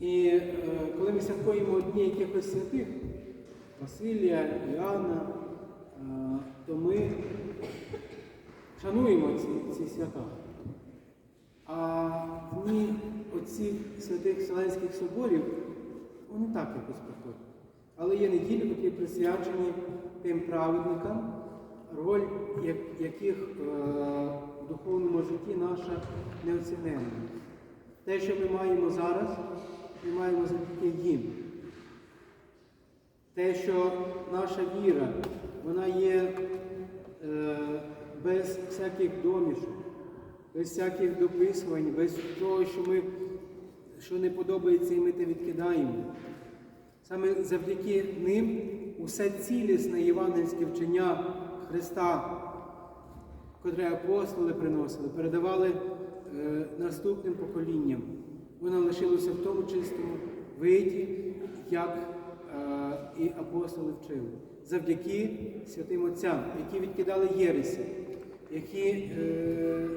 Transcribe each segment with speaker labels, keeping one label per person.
Speaker 1: І е, коли ми святкуємо дні якихось святих, Василія, Іоанна, е, то ми шануємо ці, ці свята. А дні оцих святих Вселенських соборів, вони так якось проходять. Але є неділі, які присвячені тим праведникам, роль як- яких е, в духовному житті наша неоціненна. Те, що ми маємо зараз, ми маємо завдяки їм. Те, що наша віра, вона є е, без всяких домішок, без всяких дописувань, без того, що ми що не подобається, і ми те відкидаємо. Саме завдяки ним усе цілісне євангельське вчення Христа, котре апостоли приносили, передавали е, наступним поколінням. Воно лишилося в тому чистому виді, як е, і апостоли вчили. Завдяки святим Отцям, які відкидали єресі, які е,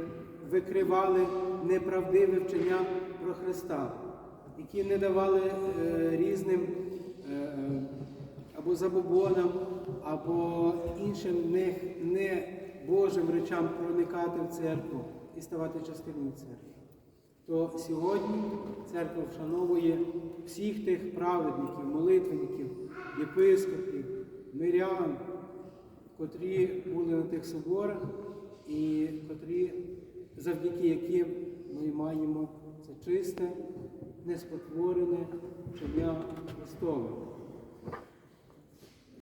Speaker 1: викривали неправдиве вчення про Христа, які не давали е, різним е, е, або забобонам, або іншим не, не Божим речам проникати в церкву і ставати частиною церкви. То сьогодні церква вшановує всіх тих праведників, молитвенників, єпископів, мирян, котрі були на тих соборах і котрі, завдяки яким ми маємо це чисте, неспотворене вчення Христове.